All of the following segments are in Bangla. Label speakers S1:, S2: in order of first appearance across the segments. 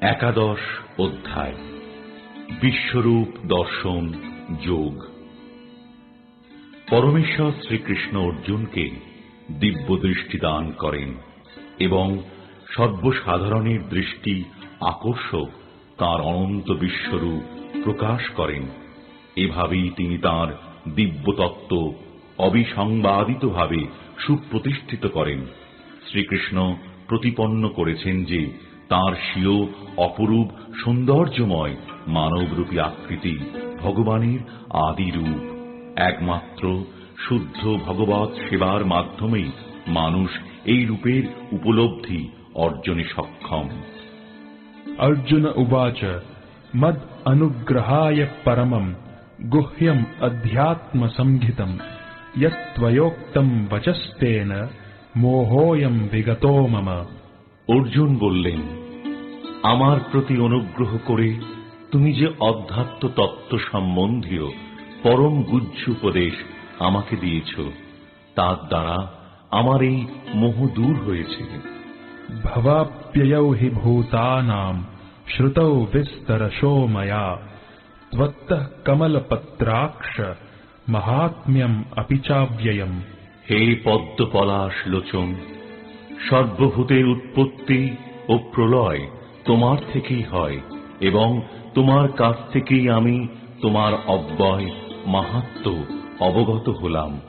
S1: একাদশ অধ্যায়। বিশ্বরূপ দর্শন যোগ। পরমেশ্বর শ্রীকৃষ্ণ অর্জুনকে দিব্য দৃষ্টি দান করেন এবং সর্বসাধারণের দৃষ্টি আকর্ষক তার অনন্ত বিশ্বরূপ প্রকাশ করেন। এভাবেই তিনি তার দিব্য তত্ত্ব অবিসংবাদিতভাবে সুপ্রতিষ্ঠিত করেন। শ্রীকৃষ্ণ প্রতিপন্ন করেছেন যে তার স্বীয় অপরূপ সৌন্দর্যময় মানবরূপী আকৃতি ভগবানের আদি রূপ একমাত্র শুদ্ধ ভগবত সেবার মাধ্যমেই মানুষ এই রূপের উপলব্ধি অর্জনে সক্ষম
S2: अर्जुन उवाच मद अनुग्रहाय परमम् गुह्यम् अध्यात्मसंहितम् यत्त्वयोक्तम् वचस्तेन मोहोऽयम् विगतो मम
S1: অর্জুন বললেন আমার প্রতি অনুগ্রহ করে তুমি যে অধ্যাত্ম তত্ত্ব সম্বন্ধীয় পরম গুজ্জ উপদেশ আমাকে দিয়েছ তার দ্বারা আমার এই মোহ দূর হয়েছে।
S2: ভবাপ্যয়ৌ হি ভূতানাম ময়া ত্বত্তঃ কমলপত্রাক্ষ মহাত্ম্যম অপিচাব্যয়ম।
S1: হে পদ্মপলাশ লোচন সর্বভূতের উৎপত্তি ও প্রলয় তোমার থেকেই হয় এবং তোমার কাছ থেকেই আমি তোমার অব্যয় মাহাত্ম অবগত হলাম।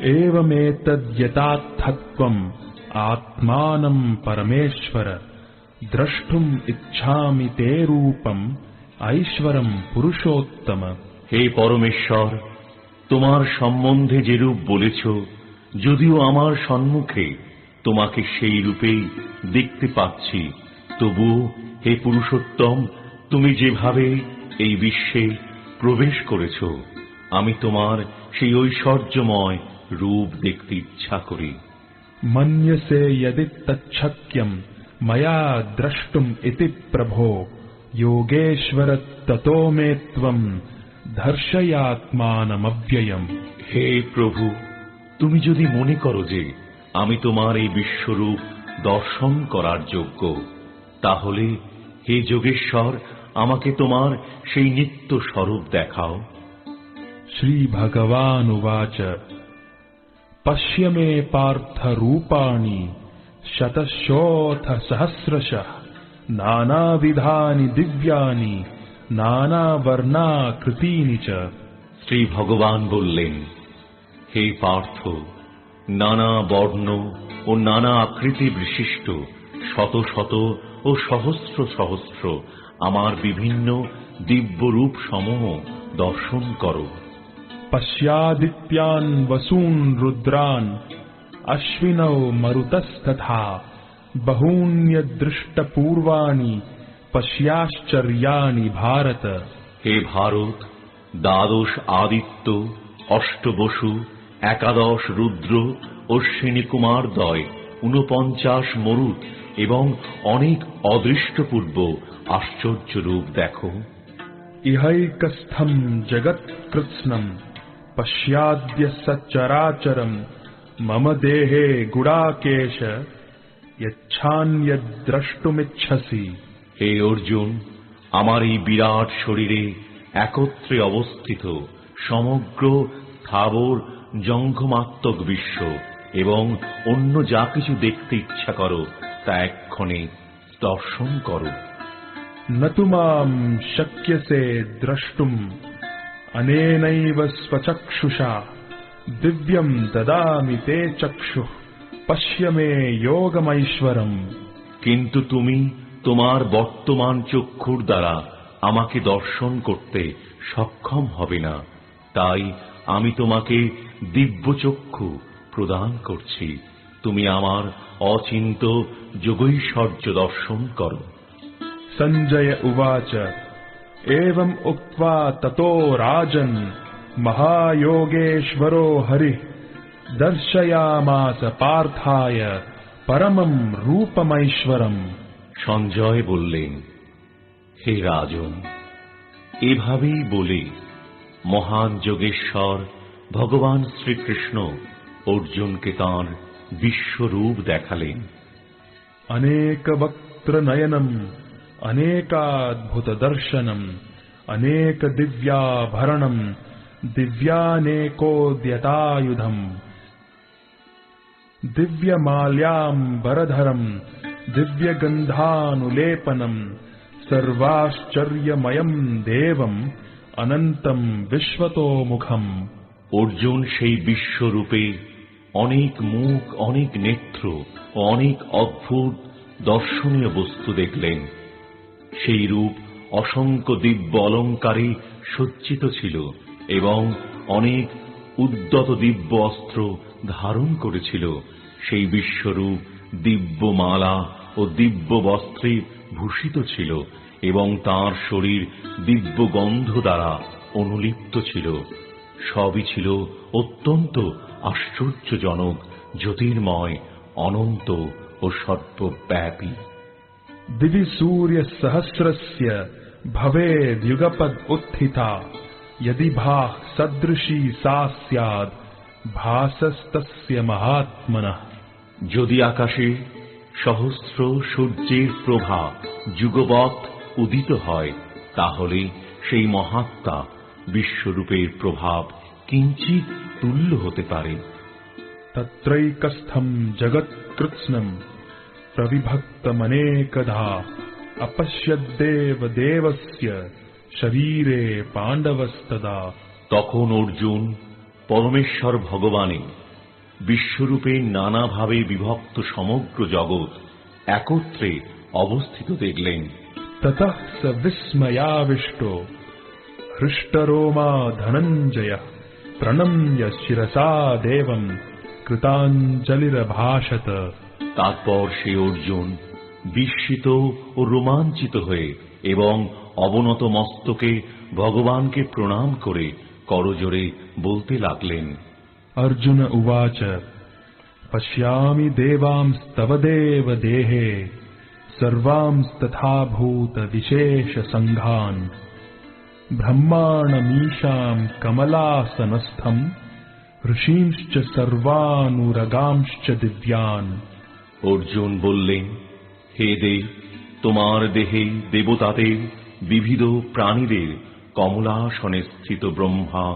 S2: এবং আত্মানম পরমেশ্বর দ্রষ্টুম ইচ্ছামি তে রূপম ঐশ্বরম পুরুষোত্তম।
S1: হে পরমেশ্বর তোমার সম্বন্ধে যেরূপ বলেছ যদিও আমার সম্মুখে তোমাকে সেই রূপেই দেখতে পাচ্ছি। তবুও হে পুরুষোত্তম তুমি যেভাবে এই বিশ্বে প্রবেশ করেছ আমি তোমার সেই ঐশ্বর্যময় রূপ দেখতে ইচ্ছা করি।
S2: মন্যসে যদি তচ্ছক্যম ময়া দ্রষ্টুম ইতি প্রভো যোগেশ্বর ততো মে ত্বম ধর্ষয়াত্মানমব্যয়ম
S1: হে প্রভু তুমি যদি মনে করো যে আমি তোমার এই বিশ্বরূপ দর্শন করার যোগ্য। তাহলে হে যোগেশ্বর আমাকে তোমার সেই নিত্য স্বরূপ দেখাও।
S2: শ্রী ভগবান উবাচ। পশ্য পার্থ রূপাণি শতশোথ সহস্রশ। নানাবিধানি দিব্যানি নানা বর্ণাকৃতিনি চ।
S1: শ্রী ভগবান বললেন হে পার্থ নানা বর্ণ ও নানা আকৃতি বিশিষ্ট শত শত ও সহস্র সহস্র আমার বিভিন্ন দিব্যরূপ সমূহ দর্শন কর।
S2: পশ্যাদিত্যান বসুন রুদ্রান অশ্বিন মরুতস্তথা বহুন্যদৃষ্টপূর্বাণি পশ্যাশ্চর্যাণি ভারত।
S1: হে ভারত দ্বাদশ আদিত্য অষ্টবসু একাদশ রুদ্র অশ্বিনী কুমার দয় ঊনপঞ্চাশ মরুত এবং অনেক অদৃষ্টপূর্ব আশ্চর্য রূপ দেখো।
S2: ইহাইকস্থম জগৎ কৃৎস্নম পশ্যাদ্য সচরাচরম মম দেহে গুড়াকেশ ইচ্ছান্যদ্রষ্টুমিচ্ছসি
S1: হে অর্জুন আমার এই বিরাট শরীরে একত্রে অবস্থিত সমগ্র থাবর জঙ্ঘমাত্মক বিশ্ব এবং অন্য যা কিছু দেখতে ইচ্ছা করো তা এক্ষণে দর্শন করো।
S2: নতুমাম শক্যসে দ্রষ্টুম অনেনৈব স্বচক্ষুষা দিব্যম দদামি তে চক্ষু পশ্যমে যোগমৈশ্বরম।
S1: কিন্তু তুমি তোমার বর্তমান চক্ষুর দ্বারা আমাকে দর্শন করতে সক্ষম হবে না। তাই আমি তোমাকে দিব্যচক্ষু প্রদান করছি। তুমি আমার অচিন্ত যোগৈশ্বর্য দর্শন করো।
S2: সঞ্জয় উবাচ এবং ততো রাজন মহাযোগেশ্বরো হরি দর্শয়ামাস পার্থায় পরমম রূপমৈশ্বরম।
S1: সঞ্জয় বললেন হে রাজন এভাবেই বলে মহান যোগেশ্বর ভগবান শ্রীকৃষ্ণ অর্জুনকে তাঁর বিশ্বরূপ দেখালেন
S2: अनेकवक्त्रनयनम् अनेकाद्भुतदर्शनम् अनेकदिव्याभरणम् दिव्यानेकोद्यतायुधम् दिव्यमाल्याम्बरधरम् दिव्यगन्धानुलेपनम् सर्वाश्चर्यमयम् देवम् अनन्तम् विश्वतोमुखम्
S1: অর্জুন সেই বিশ্বরূপে অনেক মুখ, অনেক নেত্র অনেক অদ্ভুত দর্শনীয় বস্তু দেখলেন। সেই রূপ অসংখ্য দিব্য অলঙ্কারে সজ্জিত ছিল এবং অনেক উদ্যত দিব্য অস্ত্র ধারণ করেছিল। সেই বিশ্বরূপ দিব্য মালা ও দিব্য বস্ত্রে ভূষিত ছিল এবং তার শরীর দিব্য গন্ধ দ্বারা অনুলিপ্ত ছিল। সবই ছিল অত্যন্ত আশ্চর্যজনক জ্যোতির্ময় অনন্ত ও সর্বব্যাপী
S2: दिवि सूर्यसहस्रस्य भवेद्युगपद् उत्थिता यदि भाः सदृशी सा स्याद् भासस्तस्य महात्मनः
S1: যদি আকাশে সহস্র সূর্যের প্রভা যুগবৎ উদিত হয় তাহলে সেই মহাত্মা বিশ্বরূপের প্রভাব কিঞ্চিত তুল্য হতে পারে।
S2: তত্রৈকস্থম জগৎকৃৎস্নম প্রবিভক্তমনেকধা অপশ্যদেব দেবস্য শরীরে পাণ্ডবস্তদা।
S1: তখন অর্জুন পরমেশ্বর ভগবানে বিশ্বরূপে নানাভাবে বিভক্ত সমগ্র জগৎ একত্রে অবস্থিত দেখলেন।
S2: ততঃ স বিস্ময়াবিষ্ট हृष्टरोमा धनञ्जयः प्रणम्य शिरसा देवम् कृताञ्जलिरभाषत
S1: তারপর সে অর্জুন বিস্মিত ও রোমাঞ্চিত হয়ে এবং অবনত মস্তকে ভগবানকে প্রণাম করে করজোরে বলতে লাগলেন
S2: अर्जुन उवाच पश्यामि देवांस्तव देव देहे सर्वांस्तथा भूतविशेषसङ्घान् ब्रह्माणमीशाम् कमलासनस्थम् ऋषींश्च सर्वानुरगांश्च दिव्यान्
S1: অর্জুন বললেন হে দেব তোমার দেহে দেবতাদের বিবিধ প্রাণীদের কমলাসনে স্থিত ব্রহ্মা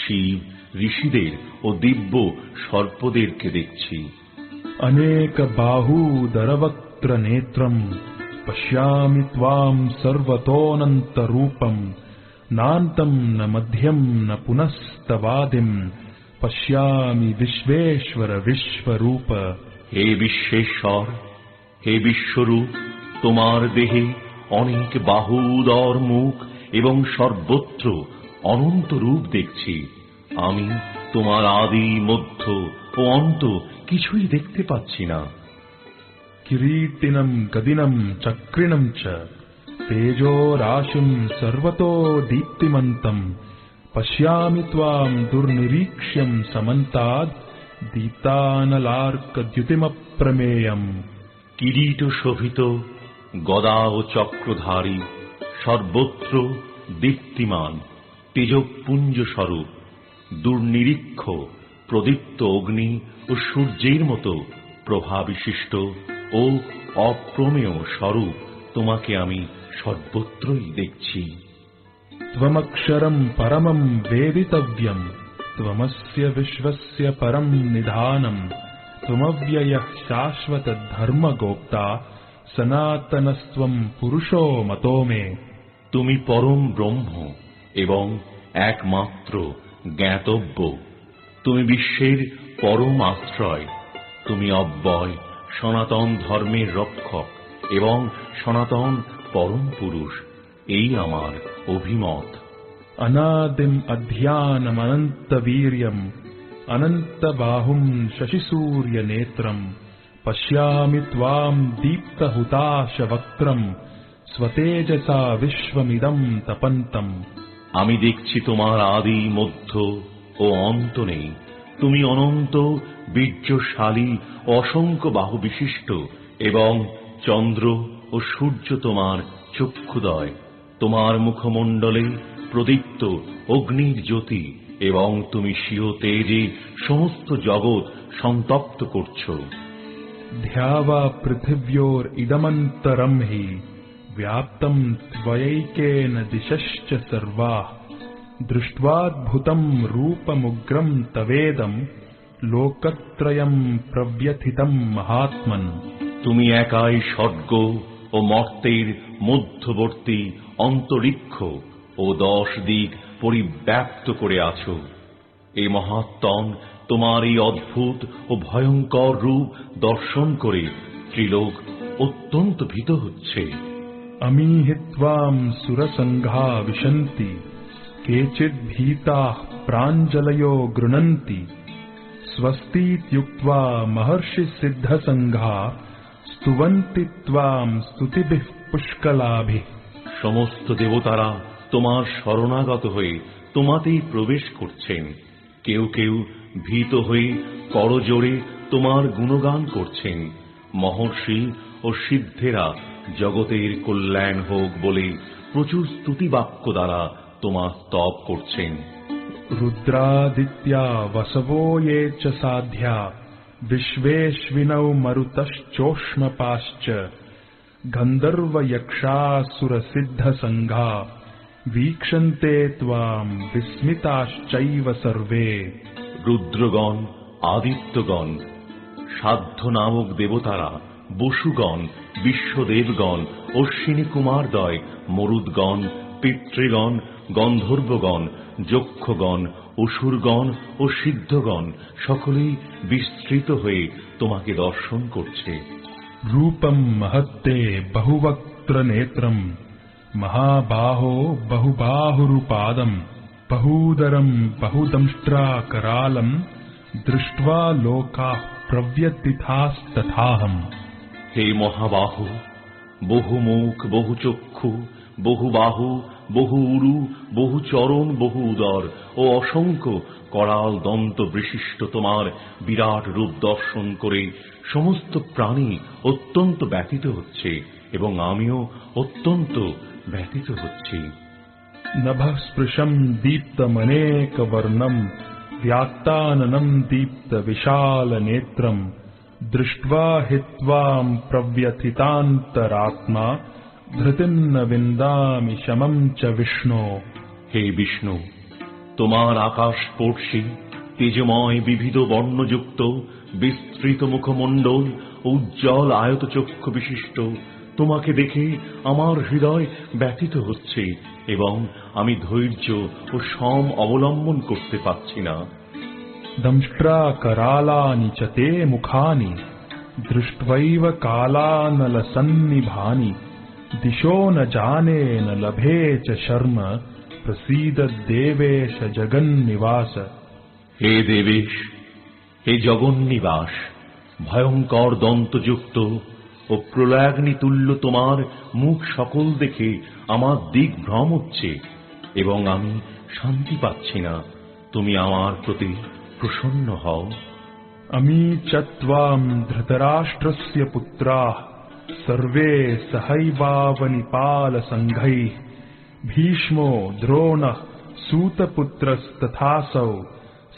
S1: শিব ঋষিদের ও দিব্য সর্পদেরকে দেখছি
S2: अनेकबाहूदरवक्त्रनेत्रम् पश्यामि त्वाम् सर्वतोऽनन्तरूपम् नान्तम् न मध्यम् न पुनस्तवादिम् पश्यामि विश्वेश्वर विश्वरूप
S1: হে বিশ্বেশ্বর হে বিশ্বরূপ তোমার দেহে অনেক বাহু উদর মুখ এবং সর্বত্র অনন্ত রূপ দেখছি আমি তোমার আদি মধ্য ও অন্ত কিছুই দেখতে পাচ্ছি না
S2: किरीटिनम् गदिनम् चक्रिणम् च तेजोराशिम् सर्वतो दीप्तिमन्तम् पश्यामि त्वाम् दुर्निरीक्ष्यम् समन्ताद् दीप्तानलार्कद्युतिमप्रमेयम्
S1: কিরীট শোভিত গদা ও চক্রধারী সর্বত্র দীপ্তিমান তেজপুঞ্জ স্বরূপ দুর্নিরীক্ষ প্রদীপ্ত অগ্নি ও সূর্যের মতো প্রভাবিশিষ্ট ও অপ্রমেয় স্বরূপ তোমাকে আমি সর্বত্রই দেখছি।
S2: ত্বমক্ষরম পরমম বেদিতব্যম, ত্বমস্য বিশ্বস্য পরম নিধানম, ত্বমব্যয় শাশ্বত ধর্ম গোপ্তা সনাতনস্ত্বম পুরুষো মতো মে।
S1: তুমি পরম ব্রহ্ম এবং একমাত্র জ্ঞাতব্য। তুমি বিশ্বের পরম আশ্রয়। তুমি অব্যয়, সনাতন ধর্মের রক্ষক এবং সনাতন পরম পুরুষ এই আমার অভিমত।
S2: অনাদিম অধ্যানমনন্ত বীর্যম অনন্ত বাহুম শশিসূর্য নেত্রম পশ্যামি ত্বাম দীপ্তহুতাশ বক্রম স্বতেজসা বিশ্বমিদম তপন্তম।
S1: আমি দেখছি তোমার আদি মধ্য ও অন্ত নেই। তুমি অনন্ত বীর্যশালী অসংখ্য বাহু বিশিষ্ট এবং চন্দ্র ও সূর্য তোমার চক্ষুদয় তোমার মুখমণ্ডলে প্রদীপ্ত অগ্নির জ্যোতি এবং তুমি স্বীয় তেজে সমস্ত জগৎ সন্তপ্ত করছো
S2: ध्यावा पृथिव्योरिदमन्तरम् हि व्याप्तम् त्वयैकेन दिशश्च सर्वाः दृष्ट्वाद्भुतम् रूपमुग्रम् तवेदम् लोकत्रयम् प्रव्यथितम् महात्मन्
S1: তুমি একাই স্বর্গ ও মর্তের মধ্যবর্তী অন্তরিক্ষ ও দশ দিক পরিব্যাপ্ত করে আছো। এ মহাত্তন তোমার এই অদ্ভুত ও ভয়ঙ্কর রূপ দর্শন করে ত্রিলোক অত্যন্ত ভীত হচ্ছে।
S2: আমি হিত্বাম সুরসংঘা বিশন্তি কেচিদ ভীতা প্রাঞ্জলয় গৃণন্তি। স্বস্তিত্যুক্তা মহর্ষি সিদ্ধ সংঘা স্তুবন্তি ত্বাম স্তুতিবিহ পুষ্কলাভি।
S1: সমস্ত দেবতারা তোমার শরণাগত হয়ে তোমাতেই প্রবেশ করছেন। কেউ কেউ ভীত হয়ে করজোড়ে তোমার গুণগান করছেন। মহর্ষি ও সিদ্ধেরা জগতের কল্যাণ হোক বলে প্রচুর স্তুতি বাক্য দ্বারা তোমার তপ করছেন।
S2: রুদ্রাদিত্যা বসবো ইয়ে ये च সাধ্যা। विश्वेश्विनौ मरुतश्चोष्मपाश्च गन्धर्वयक्षासुरसिद्धसङ्घा वीक्षन्ते त्वाम् विस्मिताश्चैव सर्वे
S1: রুদ্রগণ আদিত্যগণ সাধ্য নামক দেবতারা বসুগণ বিশ্বদেবগণ অশ্বিনী কুমারদয় মরুদগণ পিতৃগণ গন্ধর্বগণ যক্ষগণ অসুরগণ ও সিদ্ধগণ সকলেই বিস্তৃত হয়ে তোমাকে দর্শন করছে।
S2: রূপম মহত্তে বহুবক্ত্র নেত্রম মহাবাহো বহুবাহুরুপাদম বহুদরম বহুদংষ্ট্রাকরালম দৃষ্টা লোকা প্রব্যতিথাস্তথাহম
S1: হে মহাবাহ বহুমুখ বহুচক্ষু বহু চক্ষু বহু বাহু বহু উরু বহু চরণ বহু উদর ও অসংখ্য করাল দন্ত বিশিষ্ট তোমার বিরাট রূপ দর্শন করে সমস্ত প্রাণী অত্যন্ত ব্যথিত হচ্ছে এবং আমিও অত্যন্ত ব্যথিত হচ্ছি
S2: नभः स्पृशम् दीप्तमनेकवर्णम् व्याक्ताननम् दीप्तविशालनेत्रम् दृष्ट्वा हि त्वाम् प्रव्यथितान्तरात्मा ধৃতিন্ন বিন্দামি শমম চ বিষ্ণু।
S1: হে বিষ্ণু তোমার আকাশ পড়শি তেজময় বিবিধ বর্ণযুক্ত বিস্তৃত মুখমণ্ডল উজ্জ্বল আয়ত চক্ষু বিশিষ্ট তোমাকে দেখে আমার হৃদয় ব্যথিত হচ্ছে এবং আমি ধৈর্য ও সম অবলম্বন করতে পারছি না।
S2: দম্ষ্ট্রা করালানি চতে মুখানি দৃষ্টৈব কালানল সন্নিভানি दिशो न जाने न लभे च शर्म प्रसीद देवेश जगन्निवास
S1: হে দেবেশ হে জগন্নিবাস ভয়ঙ্কর দন্তযুক্ত ও প্রলয়াগ্নি তুল্য তোমার মুখ সকল দেখে আমার দিক ভ্রম হচ্ছে এবং আমি শান্তি পাচ্ছি না তুমি আমার প্রতি প্রসন্ন হও
S2: अमी च त्वाम् धृतराष्ट्रस्य पुत्राः सर्वे सहैवावनिपालसङ्घैः भीष्मो द्रोणः सूतपुत्रस्तथासौ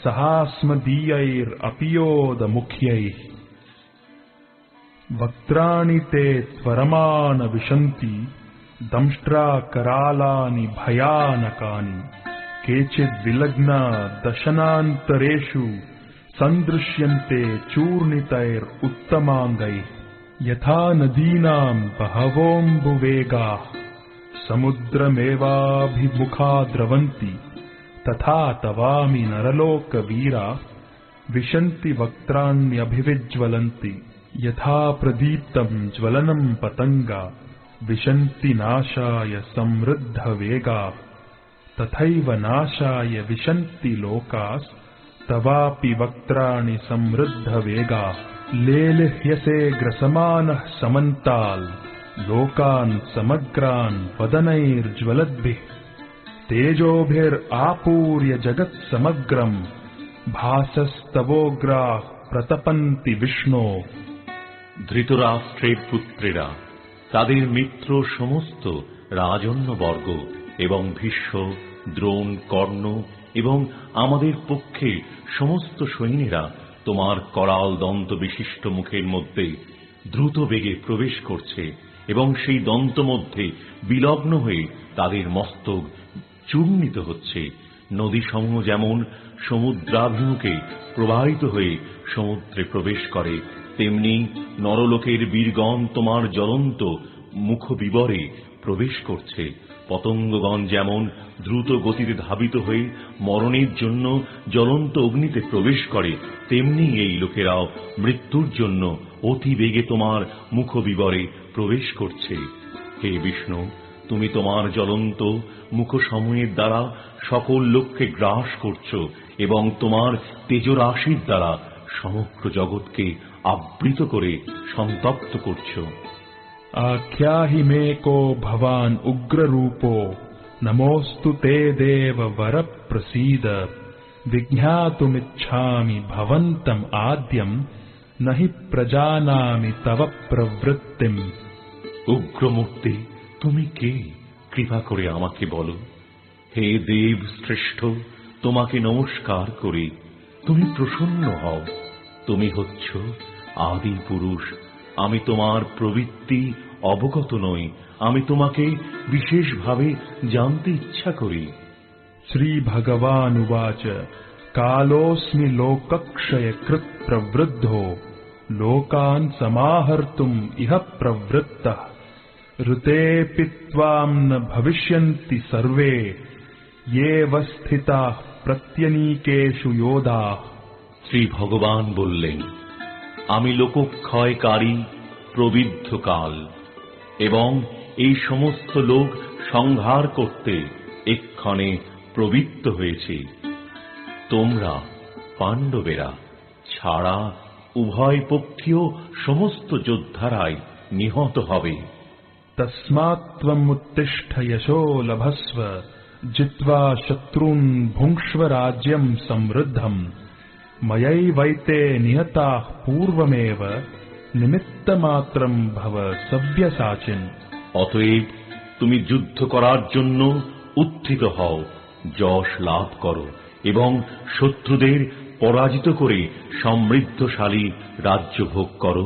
S2: सहास्मदीयैरपि योदमुख्यैः वक्त्राणि ते त्वरमान विशन्ति दंष्ट्राकरालानि भयानकानि। केचिद्विलग्ना दशनान्तरेषु सन्दृश्यन्ते चूर्णितैरुत्तमाङ्गैः यथा नदीनाम् बहवोऽम्बुवेगाः समुद्रमेवाभिमुखा द्रवन्ति तथा तवामि नरलोकवीरा विशन्ति वक्त्राण्यभिविज्वलन्ति यथा प्रदीप्तम् ज्वलनम् पतङ्गा विशन्ति नाशाय समृद्धवेगा तथैव नाशाय विशन्ति लोकास्तवापि वक्त्राणि समृद्धवेगा लेलिह्यसे ग्रसमानः समन्ताल् लोकान् समग्रान् वदनैर्ज्वलद्भिः तेजोभिरापूर्य जगत्समग्रम् भासस्तवोग्राः प्रतपन्ति विष्णो
S1: ধৃতরাষ্ট্রের পুত্রেরা তাদের মিত্র সমস্ত রাজন্যবর্গ এবং ভীষ্ম দ্রোণ কর্ণ এবং আমাদের পক্ষে সমস্ত সৈন্যেরা তোমার করাল দন্ত বিশিষ্ট মুখের মধ্যে দ্রুত বেগে প্রবেশ করছে এবং সেই দন্ত মধ্যে বিলগ্ন হয়ে তাদের মস্তক চূর্ণিত হচ্ছে। নদীসমূহ যেমন সমুদ্রাভিমুখে প্রবাহিত হয়ে সমুদ্রে প্রবেশ করে, তেমনি নরলোকের বীরগণ তোমার জ্বলন্ত মুখবিবরে প্রবেশ করছে। পতঙ্গগণ যেমন দ্রুত গতিতে ধাবিত হয়ে মরণের জন্য জ্বলন্ত অগ্নিতে প্রবেশ করে, তেমনি এই লোকেরাও মৃত্যুর জন্য অতি বেগে তোমার মুখ বিবরে প্রবেশ করছে। হে বিষ্ণু, তুমি তোমার জ্বলন্ত মুখসমূহের দ্বারা সকল লোককে গ্রাস করছ এবং তোমার তেজরাশির দ্বারা সমগ্র জগৎকে আবৃত করে সন্তপ্ত করছ।
S2: आख्याहि मे को भवान् उग्ररूपो नमोऽस्तु ते देव वर प्रसीद विज्ञातुमिच्छामि भवन्तम् आद्यम् न हि प्रजानामि तव प्रवृत्तिम्
S1: উগ্রমূর্তি তুমি কে কৃপা করে আমাকে বলো হে দেব শ্রেষ্ঠ তোমাকে নমস্কার করি তুমি প্রসন্ন হও তুমি হচ্ছ আদি পুরুষ আমি তোমার প্রবৃত্তি অবগত নই আমি তোমাকে বিশেষভাবে জানতে ইচ্ছা করি
S2: श्रीभगवानुवाच कालोऽस्मि लोकक्षयकृत् प्रवृद्धो लोकान् समाहर्तुम् इह प्रवृत्तः ऋतेऽपि त्वाम् न भविष्यन्ति सर्वे येव स्थिताः प्रत्यनीकेषु योधाः
S1: শ্রী ভগবান বললেন আমি লোকক্ষয়কারী প্রবিদ্ধকাল, এবং এই সমস্ত লোক সংহার করতে এক্ষণে প্রবৃত্ত হয়েছি। তোমরা পাণ্ডবেরা ছাড়া উভয় পক্ষীয় সমস্ত যোদ্ধারাই নিহত হবে।
S2: তস্মাত্মুত্তিষ্ঠ লভস্ব জিৎ শত্রুন রাজ্যম সমৃদ্ধম। मयैवैते निहताः पूर्वमेव निमित्तमात्रम् भव सव्यसाचिन्
S1: অতএব তুমি যুদ্ধ করার জন্য উত্থিত হও যশ লাভ করো এবং শত্রুদের পরাজিত করে সমৃদ্ধশালী রাজ্য ভোগ করো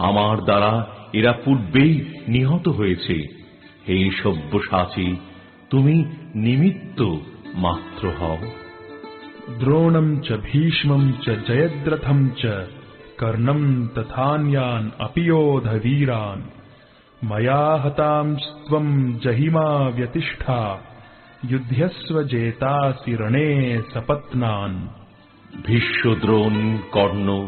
S1: আমার দ্বারা এরা পূর্বেই নিহত হয়েছে হে সব্যসাচী তুমি নিমিত্ত মাত্র হও
S2: দ্রোণম চ ভীষ্মম চ জয়দ্রথম চ কর্ণম তথান্যান অপিয়োধ বীরান ময়া হতাংস্তম জহিমা ব্যতিষ্ঠা যুদ্ধস্ব জেতাসি রণে
S1: সপত্নান ভীষ্মদ্রোণ কর্ণ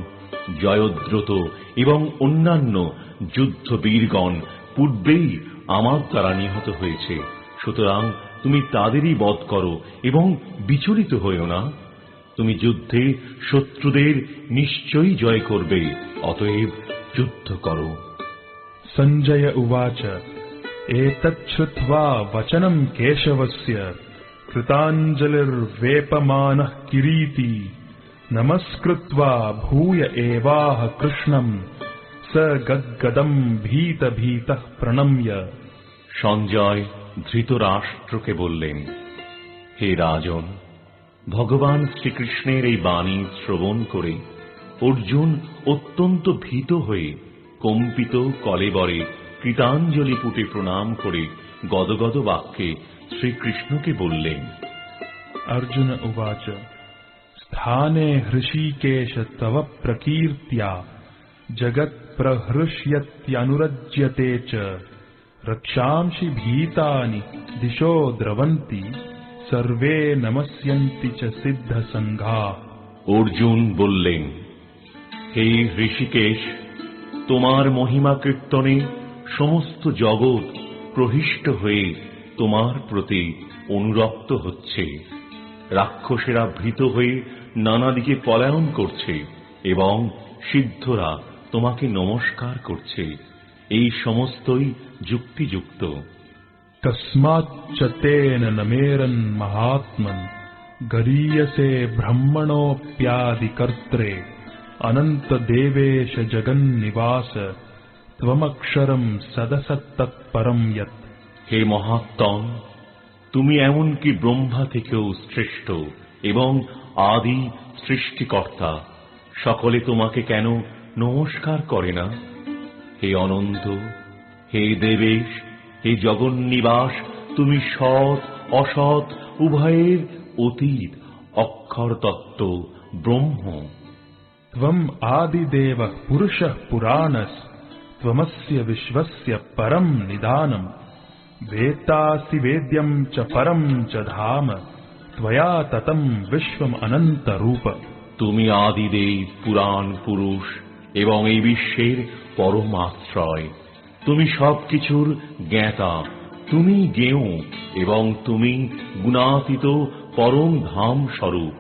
S1: জয়দ্রত এবং অন্যান্য যুদ্ধ বীরগণ পূর্বেই আমার দ্বারা নিহত হয়েছে। সুতরাং তুমি তাদেরই বধ করো এবং বিচলিত হইও না। তুমি যুদ্ধে শত্রুদের নিশ্চয়ই জয় করবে অতএব যুদ্ধ করো।
S2: সঞ্জয় উবাচ এতচ্ছ্রুত্বা বচনম কেশবস্য কৃতাঞ্জলির্বেপমানঃ কিরীতি নমস্কৃত্বা ভূয় এবাহ কৃষ্ণম স গদ্গদম ভীত ভীত প্রণম্য।
S1: সঞ্জয় ধৃতরাষ্ট্রকে বললেন হে রাজন ভগবান শ্রীকৃষ্ণের এই বাণী শ্রবণ করে অর্জুন অত্যন্ত ভীত হয়ে কম্পিত কলেবরে কৃতাঞ্জলি পুটে প্রণাম করে গদগদ বাক্যে শ্রীকৃষ্ণকে বললেন,
S2: অর্জুন উবাচ, স্থানে হৃষিকেশ তব প্রকীর্ত্যা, জগৎ প্রহৃষ্যত্যনুরজ্যতে চ রক্ষাংসি ভীতানি, দিশো দ্রবন্তী। সর্বে নমস্যন্তি চ সিদ্ধ সংঘা
S1: অর্জুন বললেন, হে ঋষিকেশ, তোমার মহিমা কীর্তনে সমস্ত জগৎ প্রহিষ্ট হয়ে তোমার প্রতি অনুরক্ত হচ্ছে। রাক্ষসেরা ভীত হয়ে নানা দিকে পলায়ন করছে এবং সিদ্ধরা তোমাকে নমস্কার করছে। এই সমস্তই যুক্তিযুক্ত।
S2: कस्माच्च तेन न मेरन्महात्मन् गरीयसे ब्रह्मणोऽप्यादिकर्त्रे अनन्तदेवेश जगन्निवास त्वमक्षरम् सदसत्तत्परम् यत्
S1: হে মহাত্তম তুমি এমনকি ব্রহ্মা থেকেও শ্রেষ্ঠ এবং আদি সৃষ্টিকর্তা সকলে তোমাকে কেন নমস্কার করে না হে অনন্ত হে দেবেশ হে জগন্নিবাস তুমি সৎ অসৎ উভয়ের অতীত অক্ষর তত্ত্ব ব্রহ্ম
S2: त्वम् आदिदेवः पुरुषः पुराणस् त्वमस्य विश्वस्य परम् निदानम् वेत्तासि वेद्यम् च परम् च धाम त्वया ततम् विश्वम् अनन्तरूप
S1: তুমি আদিদেব পুরাণ পুরুষ এবং এই বিশ্বের পরম আশ্রয় তুমি সবকিছুর জ্ঞাতা তুমি জ্ঞেয় এবং তুমি গুণাতীত পরম ধাম স্বরূপ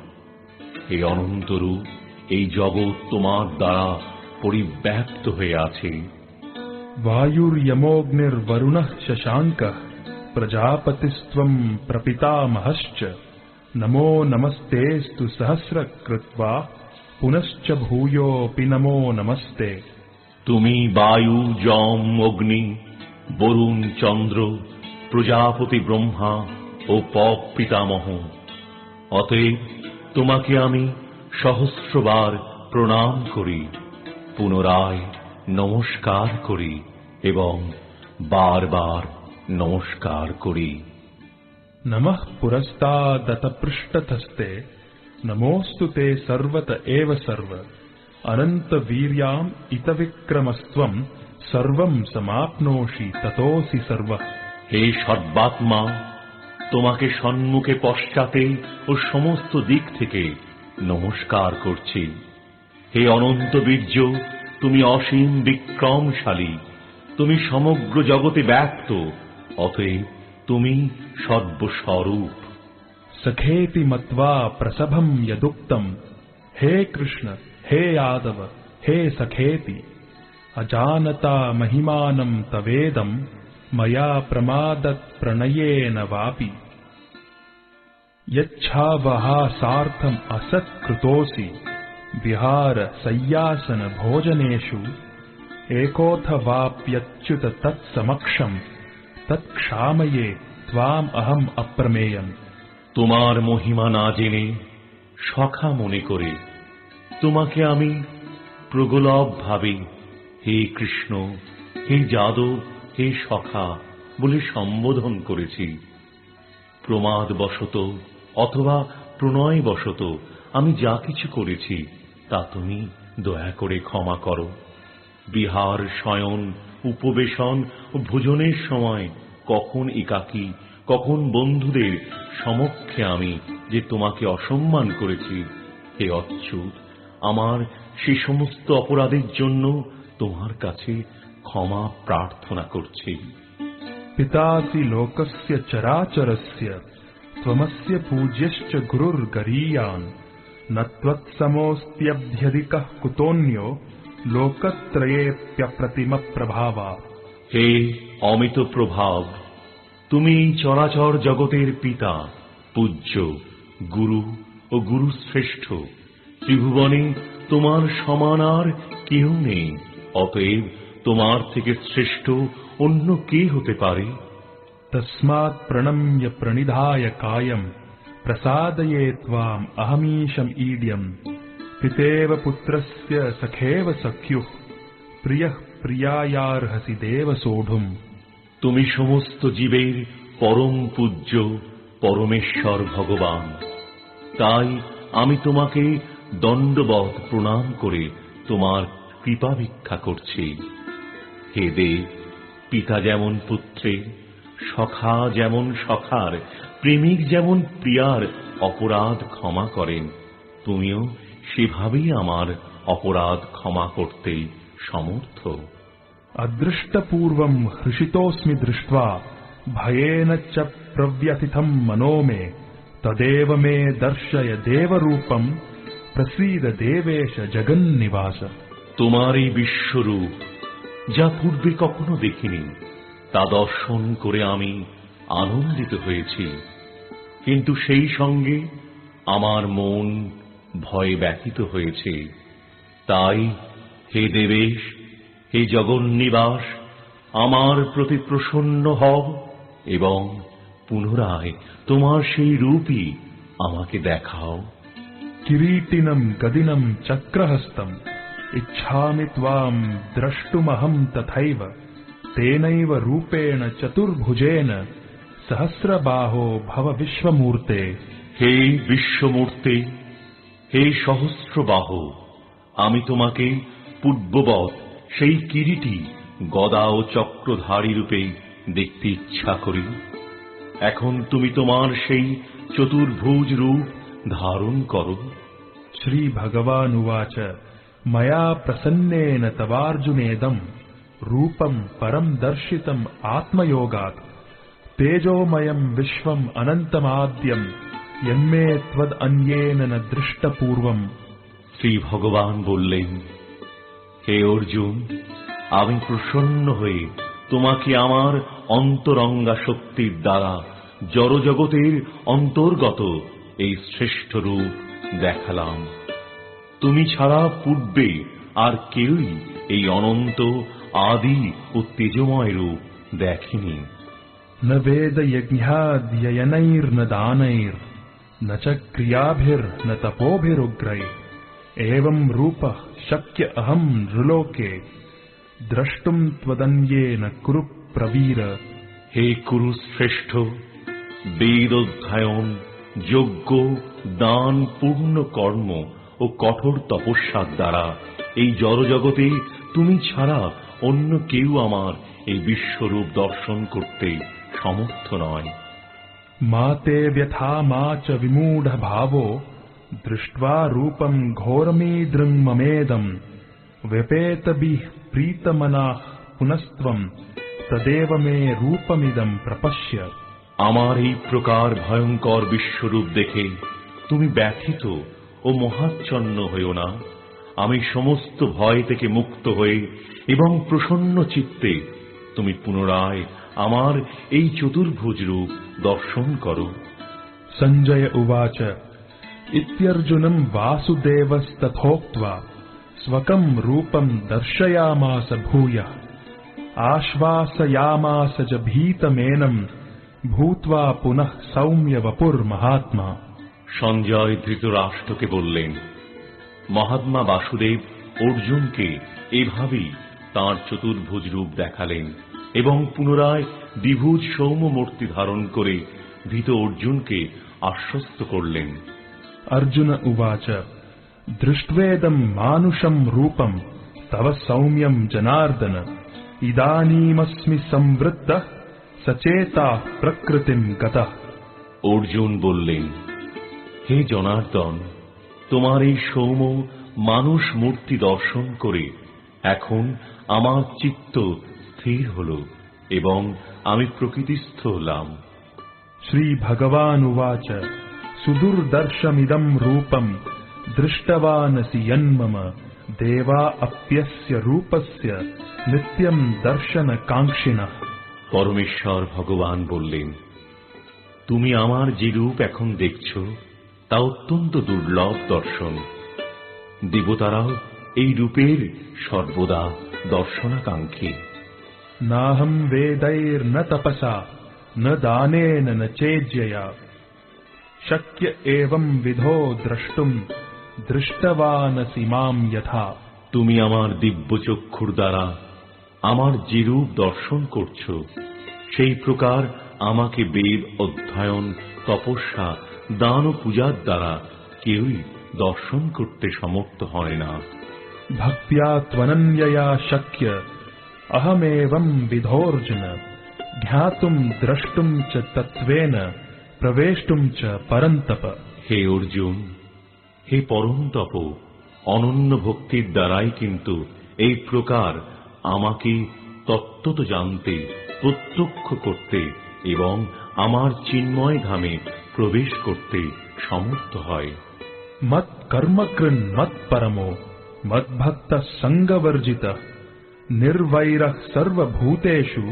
S1: হে অনন্তরূপ এই জগৎ তোমার দ্বারা পরিব্যাপ্ত হয়ে আছে
S2: वायुर्यमोऽग्निर्वरुणः शशाङ्कः प्रजापतिस्त्वम् प्रपितामहश्च नमो नमस्तेऽस्तु सहस्रकृत्वा पुनश्च भूयोऽपि नमो नमस्ते
S1: তুমি বায়ু যম অগ্নি, বরুণ, চন্দ্র, প্রজাপতি, ব্রহ্মা ও পপ পিতামহ। অতএব তোমাকে আমি সহস্রবার প্রণাম করি, পুনরায় নমস্কার করি এবং বারবার নমস্কার করি।
S2: নমঃ পুরস্তাদত পৃষ্ঠতস্তে নমোস্তু তে সর্বত এব সর্ব। अनन्तवीर्याम् इतविक्रमस्त्वम् सर्वम् समाप्नोषि ततोऽसि सर्वः
S1: হে সর্বাত্মা তোমাকে সম্মুখে পশ্চাতে ও সমস্ত দিক থেকে নমস্কার করছি হে অনন্ত বীর্য তুমি অসীম বিক্রমশালী তুমি সমগ্র জগতে ব্যক্ত অতএব তুমি সর্বস্বরূপ
S2: सखेति मत्वा प्रसभम् यदुक्तम् हे कृष्ण हे यादव हे सखेति अजानता महिमानम् तवेदम् मया प्रमादत्प्रणयेन वापि यच्छावहासार्थम् असत्कृतोऽसि विहार सय्यासन भोजनेषु एकोऽथवाप्यच्युत तत्समक्षम् तत्क्षामये त्वाम् अहम् अप्रमेयम्
S1: তোমার মহিমা না জেনে সখা মনে করে তোমাকে আমি প্রগলভ ভাবে। হে কৃষ্ণ, হে যাদব, হে সখা বলে সম্বোধন করেছি। প্রমাদবশত অথবা প্রণয়বশত আমি যা কিছু করেছি, তা তুমি দয়া করে ক্ষমা করো। বিহার শয়ন, উপবেশন ও ভোজনের সময় কখন একাকী, কখন বন্ধুদের সমক্ষে আমি যে তোমাকে অসম্মান করেছি, হে অচ্যুত আমার সে সমস্ত অপরাধের জন্য তোমার কাছে ক্ষমা প্রার্থনা করছি
S2: पितासि लोकस्य चराचरस्य त्वमस्य पूज्यश्च गुरुर्गरीयान् न त्वत्समोऽस्त्यभ्यधिकः कुतोऽन्यो लोकत्रयेऽप्यप्रतिमप्रभावा
S1: হে অমিত প্রভাব তুমি এই চরাচর জগতের পিতা পূজ্য গুরু ও গুরু শ্রেষ্ঠ ত্রিভুবনে তোমার সমান আর কেহ নেই। অতএব তোমার থেকে শ্রেষ্ঠ অন্য কে হতে পারে?
S2: তস্মাৎ প্রণম্য প্রণিধায় কায়ম প্রসাদয়ে ত্বাম অহমীশম ইডিয়ম পিতেব পুত্রস্য সখেব সখ্যুঃ প্রিয়ঃ প্রিয়ায়ার্হসি দেব সোঢুম
S1: তুমি সমস্ত জীবের পরম পূজ্য পরমেশ্বর ভগবান। তাই আমি তোমাকে দণ্ডবধ প্রণাম করে তোমার কৃপা ভিক্ষা করছি হে দেব পিতা যেমন পুত্রের সখা যেমন সখার প্রেমিক যেমন প্রিয়ার অপরাধ ক্ষমা করেন তুমিও সেভাবেই আমার অপরাধ ক্ষমা করতে সমর্থ
S2: अदृष्टपूर्वम् हृषितोऽस्मि दृष्ट्वा भयेन च प्रव्यथितम् मनो मे तदेव मे दर्शय देवरूपम् প্রসীদ দেবেশ জগন্নিবাস।
S1: তোমার এই বিশ্বরূপ, যা পূর্বে কখনো দেখিনি, তা দর্শন করে আমি আনন্দিত হয়েছি। কিন্তু সেই সঙ্গে আমার মন ভয় ব্যথিত হয়েছে। তাই হে দেবেশ, হে জগন্নিবাস, আমার প্রতি প্রসন্ন হব এবং পুনরায় তোমার সেই রূপই আমাকে দেখাও।
S2: किरीटिनम् गदिनम् चक्रहस्तम् इच्छामि त्वाम् द्रष्टुमहम् तथैव तेनैव रूपेण चतुर्भुजेन सहस्रबाहो भव विश्वमूर्ते
S1: হে বিশ্বমূর্তি হে সহস্রবাহ আমি তোমাকে পূর্ববৎ সেই কিরিটি গদা ও চক্রধারী রূপে দেখতে ইচ্ছা করি এখন তুমি তোমার সেই চতুর্ভুজ রূপ ধারণ করো
S2: श्रीभगवानुवाच मया प्रसन्नेन तवार्जुनेदम् रूपम् परम् दर्शितम् आत्मयोगात् तेजोमयम् विश्वम् अनन्तमाद्यम् यन्मे त्वदन्येन न दृष्टपूर्वम्
S1: শ্রী ভগবান বললেন হে অর্জুন আমি প্রসন্ন হয়ে তোমাকে আমার অন্তরঙ্গা শক্তির দ্বারা জড়জগতের অন্তর্গত এই শ্রেষ্ঠ রূপ দেখালাম তুমি ছাড়া পূর্বে আর কেউই এই অনন্ত আদি ও তেজময় রূপ দেখেনি
S2: न वेदयज्ञाद्ययनैर्न दानैर्न च क्रियाभिर्न तपोभिरुग्रैः एवम् रूपः शक्य अहम् नृलोके द्रष्टुम् त्वदन्येन कुरु प्रवीर
S1: হে কুরু শ্রেষ্ঠ বেদ অধ্যায়ন যজ্ঞ দান পূর্ণ কর্ম ও কঠোর তপস্যার দ্বারা এই জড়জগতে তুমি ছাড়া অন্য কেউ আমার এই বিশ্বরূপ দর্শন করতে সমর্থ নয়
S2: मा ते व्यथा मा च विमूढभावो दृष्ट्वा रूपम् घोरमीदृङ्ममेदम् व्यपेतभिः प्रीतमनाः पुनस्त्वम् तदेव मे रूपमिदम् प्रपश्य
S1: আমার এই প্রকার ভয়ঙ্কর বিশ্বরূপ দেখে তুমি ব্যথিত ও মহাচ্ছন্ন হইও না। আমি সমস্ত ভয় থেকে মুক্ত হয়ে এবং প্রসন্ন চিত্তে তুমি পুনরায় আমার এই চতুর্ভুজ রূপ দর্শন করো।
S2: সঞ্জয় উবাচ, ইত্যর্জুনম বাসুদেবস্তথোক্তা স্বকম রূপম দর্শয়ামাস ভূয়। আশ্বাসয়ামাস চ ভীতমেনম ভূতবা পুনঃ সৌম্য বপুর মহাত্মা
S1: সঞ্জয় ধৃতরাষ্ট্রকে বললেন মহাত্মা বাসুদেব অর্জুনকে এভাবেই তাঁর চতুর্ভুজ রূপ দেখালেন এবং পুনরায় বিভুজ সৌম মূর্তি ধারণ করে ভীত অর্জুনকে আশ্বস্ত করলেন।
S2: অর্জুন উবাচ দৃষ্টেদম মানুষম রূপম তব সৌম্যম জনার্দন ইদানীমস্মি সংবৃত্ত সচেতা প্রকৃতি গতা
S1: অর্জুন বললেন হে জনার্দন তোমার এই সৌম মানুষ মূর্তি দর্শন করে এখন আমার চিত্ত স্থির হল এবং আমি প্রকৃতিস্থ হলাম।
S2: শ্রী ভগবান উবাচ সুদূর্দর্শমিদম রূপম দৃষ্টবানসি যন্মম দেবা অপ্যস্য রূপস্য নিত্যম দর্শন কাঙ্ক্ষিণঃ।
S1: পরমেশ্বর ভগবান বললেন তুমি আমার যে রূপ এখন দেখছ তা অত্যন্ত দুর্লভ দর্শন। দেবতারাও এই রূপের সর্বদা দর্শনাকাঙ্ক্ষী।
S2: নাহম বেদৈর্ন তপসা ন দানেন ন চেজ্যয়া শক্য এবং বিধো দ্রষ্টুম দৃষ্টবানসি মাম যথা
S1: তুমি আমার দিব্য চক্ষুর দ্বারা আমার যেরূপ দর্শন করছ সেই প্রকার আমাকে বেদ অধ্যয়ন তপস্যা দান ও পূজার দ্বারা কেউই দর্শন করতে সমর্থ হয় না।
S2: ভক্তিয়া ত্বনন্যয়া শক্য অহমেবম বিধর্জন ধ্যাতুম দ্রষ্টুম চ তত্ত্বেন প্রবেষ্টুম চ পরন্তপ।
S1: হে অর্জুন হে পরন্তপ অনন্য ভক্তির দ্বারাই কিন্তু এই প্রকার আমাকে তত্ত্বত জানতে প্রত্যক্ষ করতে এবং আমার চিন্ময় ধামে প্রবেশ করতে সমর্থ হয়।
S2: মত কর্মকৃন মত পরম মত ভক্ত সঙ্গবর্জিত নির্বৈর সর্বভূতেষু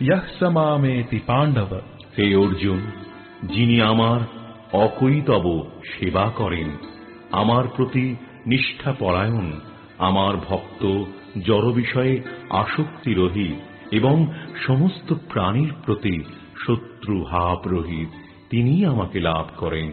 S2: ইহ সমামেতি পাণ্ডব।
S1: হে অর্জুন যিনি আমার অকৈতব সেবা করেন আমার প্রতি নিষ্ঠাপরায়ণ আমার ভক্ত জড় বিষয়ে আসক্তি রহিত এবং সমস্ত প্রাণীর প্রতি শত্রু ভাব রহিত তিনিই আমাকে লাভ করেন।